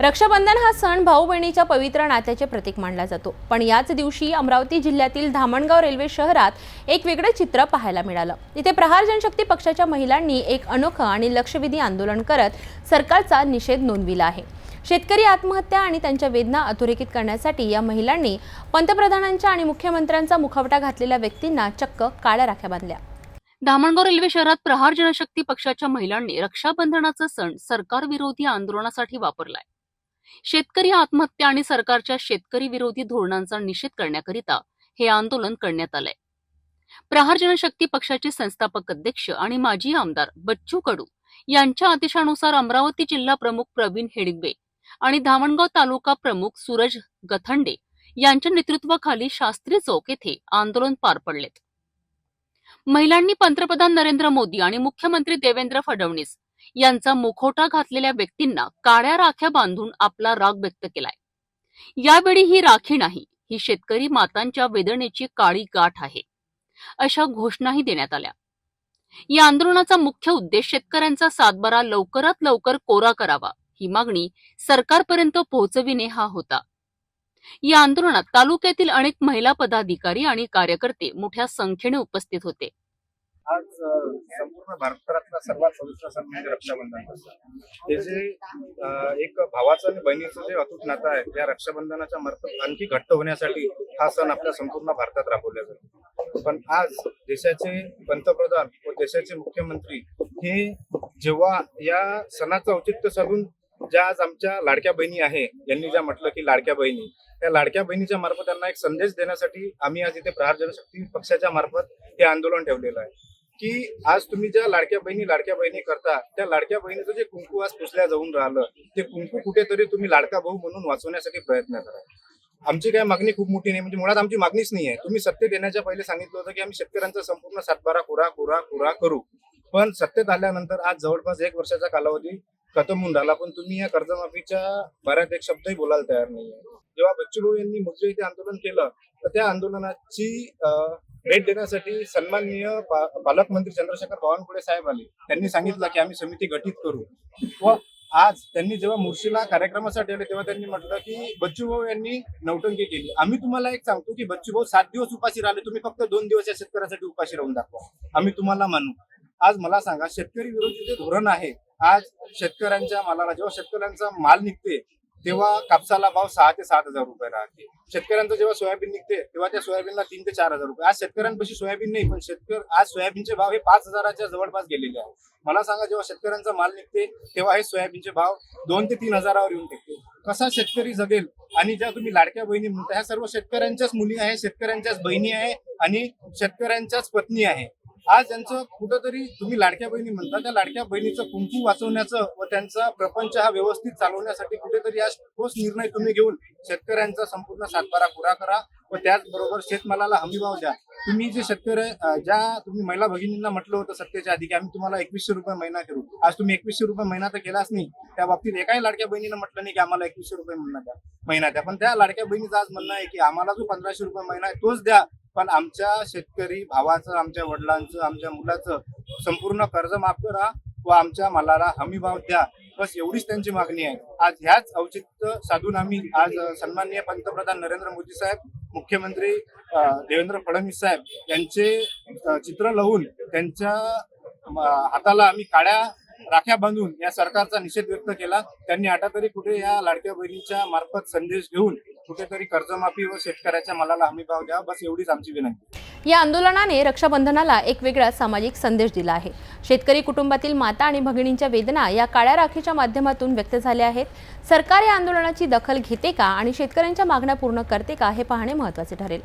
रक्षाबंधन हा सण भाऊ बहिणीच्या पवित्र नात्याचे प्रतीक मानला जातो. पण याच दिवशी अमरावती जिल्ह्यातील धामणगाव रेल्वे शहरात एक वेगळं चित्र पाहायला मिळालं. इथे प्रहार जनशक्ती पक्षाच्या महिलांनी एक अनोखं आणि लक्षवेधी आंदोलन करत सरकारचा निषेध नोंदविला आहे. शेतकरी आत्महत्या आणि त्यांच्या वेदना अधोरेखित करण्यासाठी या महिलांनी पंतप्रधानांच्या आणि मुख्यमंत्र्यांचा मुखवटा घातलेल्या व्यक्तींना चक्क काळ्या राख्या बांधल्या. धामणगाव रेल्वे शहरात प्रहार जनशक्ती पक्षाच्या महिलांनी रक्षाबंधनाचा सण सरकार विरोधी आंदोलनासाठी वापरलाय. शेतकरी आत्महत्या आणि सरकारच्या शेतकरी विरोधी धोरणांचा निषेध करण्याकरिता हे आंदोलन करण्यात आलंय. प्रहार जनशक्ती पक्षाचे संस्थापक अध्यक्ष आणि माजी आमदार बच्चू कडू यांच्या आदेशानुसार अमरावती जिल्हा प्रमुख प्रवीण हेडगे आणि धामणगाव तालुका प्रमुख सूरज गथंडे यांच्या नेतृत्वाखाली शास्त्री चौक येथे आंदोलन पार पडलेत. महिलांनी पंतप्रधान नरेंद्र मोदी आणि मुख्यमंत्री देवेंद्र फडणवीस यांचा मुखवटा घातलेल्या व्यक्तींना काळ्या राख्या बांधून आपला राग व्यक्त केलाय. यावेळी ही राखी नाही ही शेतकरी मातांच्या वेदनेची काळी गाठ आहे. अशा घोषणाही देण्यात आल्या. या आंदोलनाचा मुख्य उद्देश शेतकऱ्यांचा सातबारा लवकरात लवकर कोरा करावा ही मागणी सरकारपर्यंत पोहोचविणे हा होता. या आंदोलनात तालुक्यातील अनेक महिला पदाधिकारी आणि कार्यकर्ते मोठ्या संख्येने उपस्थित होते. संपूर्ण भारतातला सर्वात पवित्र सण म्हणजे रक्षाबंधन. हे जे एक भावाचं आणि बहिणीचं जे अतूट नातं आहे त्या रक्षाबंधनाच्या मार्फत आणखी घट्ट होण्यासाठी हा सण आपल्या संपूर्ण भारतात राबवला जातो. पण आज देशाचे पंतप्रधान व देशाचे मुख्यमंत्री हे जेव्हा या सणाचं औचित्य साधून ज्या आज आमच्या लाडक्या बहिणी आहे यांनी ज्या म्हटलं की लाडक्या बहिणी त्या लाडक्या बहिणीच्या मार्फत त्यांना एक संदेश देण्यासाठी आम्ही आज इथे प्रहार जनशक्ती पक्षाच्या मार्फत हे आंदोलन ठेवलेलं आहे. की आज तुम्ही ज्या लाडक्या बहिणी लाडक्या बहिणी करता त्या लाडक्या बहिणीचं जे कुंकू आज पुसल्या जाऊन राहिलं ते कुंकू कुठेतरी तुम्ही लाडका भाऊ म्हणून वाचवण्यासाठी प्रयत्न करा. आमची काय मागणी खूप मोठी नाही म्हणजे मुळात आमची मागणीच नाही आहे. तुम्ही सत्य देण्याच्या पहिले सांगितलं होतं की आम्ही शेतकऱ्यांचा संपूर्ण सातबारा खुरा खुरा खुरा करू. पण सत्तेत आल्यानंतर आज जवळपास एक वर्षाचा कालावधी खतम होऊन राहिला पण तुम्ही या कर्जमाफीच्या बऱ्याच एक शब्दही बोलायला तयार नाही जेव्हा बच्चूभाऊ यांनी मुद्रे इथे आंदोलन केलं तर त्या आंदोलनाची भेट देण्यासाठी सन्माननीय पालकमंत्री चंद्रशेखर बावनकुळे साहेब आले. त्यांनी सांगितलं की आम्ही समिती गठीत करू. व आज त्यांनी जेव्हा मुर्शीला कार्यक्रमासाठी आले तेव्हा त्यांनी म्हटलं की बच्चूभाऊ यांनी नौटंकी केली. आम्ही तुम्हाला एक सांगतो की बच्चूभाऊ सात दिवस उपाशी राहिले तुम्ही फक्त दोन दिवस या शेतकऱ्यासाठी उपाशी राहून दाखवा. आम्ही तुम्हाला मानू. आज मला सांगा शेतकरी विरोधी जे धोरण आहे आज शेतकऱ्यांच्या मालाला जेव्हा शेतकऱ्यांचा माल निघते तेव्हा कापसाला भाव सहा ते सात हजार रुपये राहते. शेतकऱ्यांचं जेव्हा सोयाबीन निघते तेव्हा त्या सोयाबीनला तीन ते चार हजार रुपये. आज शेतकऱ्यांपाशी सोयाबीन नाही पण शेतकरी आज सोयाबीनचे भाव हे पाच हजाराच्या जवळपास गेलेले आहे मला सांगा जेव्हा शेतकऱ्यांचा माल निघते तेव्हा हे सोयाबीनचे भाव दोन ते तीन हजारावर येऊन टिकते. कसा शेतकरी जगेल? आणि ज्या तुम्ही लाडक्या बहिणी म्हणता ह्या सर्व शेतकऱ्यांच्याच मुली आहे शेतकऱ्यांच्याच बहिणी आहे आणि शेतकऱ्यांच्याच पत्नी आहे. आज यांचं कुठंतरी तुम्ही लाडक्या बहिणी म्हणता त्या लाडक्या बहिणीचं कुंकू वाचवण्याचं व त्यांचा प्रपंच हा व्यवस्थित चालवण्यासाठी कुठेतरी आज ठोस निर्णय तुम्ही घेऊन शेतकऱ्यांचा संपूर्ण सातबारा पुरा करा व त्याचबरोबर शेतमालाला हमीभाव द्या. तुम्ही जे शेतकरी ज्या तुम्ही महिला भगिनींना म्हटलं होतं सत्तेच्या आधी की आम्ही तुम्हाला एकवीसशे रुपये महिना करू. आज तुम्ही एकवीसशे रुपये महिना तर केलाच नाही. त्या बाबतीत एकाही लाडक्या बहिणीनं म्हटलं नाही की आम्हाला एकवीसशे रुपये महिना द्या. महिना द्या. पण त्या लाडक्या बहिणीचं आज म्हणणं आहे की आम्हाला जो पंधराशे रुपये महिना आहे तोच द्या. पण आमच्या शेतकरी भावाचं आमच्या वडिलांचं आमच्या मुलाचं संपूर्ण कर्ज माफ करा व आमच्या मालाला हमी भाव द्या. बस एवढीच त्यांची मागणी आहे. आज ह्याच औचित्य साधून आम्ही आज सन्माननीय पंतप्रधान नरेंद्र मोदी साहेब मुख्यमंत्री देवेंद्र फडणवीस साहेब यांचे चित्र लावून त्यांच्या हाताला आम्ही काळ्या राख्या बांधून या सरकारचा निषेध व्यक्त केला. त्यांनी आता तरी कुठे या लाडक्या बहिणीच्या मार्फत संदेश घेऊन कुठेतरी कर्जमाफी व शेतकऱ्याच्या मालाला हमी भाव द्या बस एवढीच आमची विनंती. या आंदोलनाने रक्षाबंधनाला एक वेगळा सामाजिक संदेश दिला आहे. शेतकरी कुटुंबातील माता आणि भगिनींच्या वेदना या काळ्या राखीच्या माध्यमातून व्यक्त झाल्या आहेत. सरकार या आंदोलनाची दखल घेते का आणि शेतकऱ्यांच्या मागण्या पूर्ण करते का हे पाहणे महत्त्वाचे ठरेल.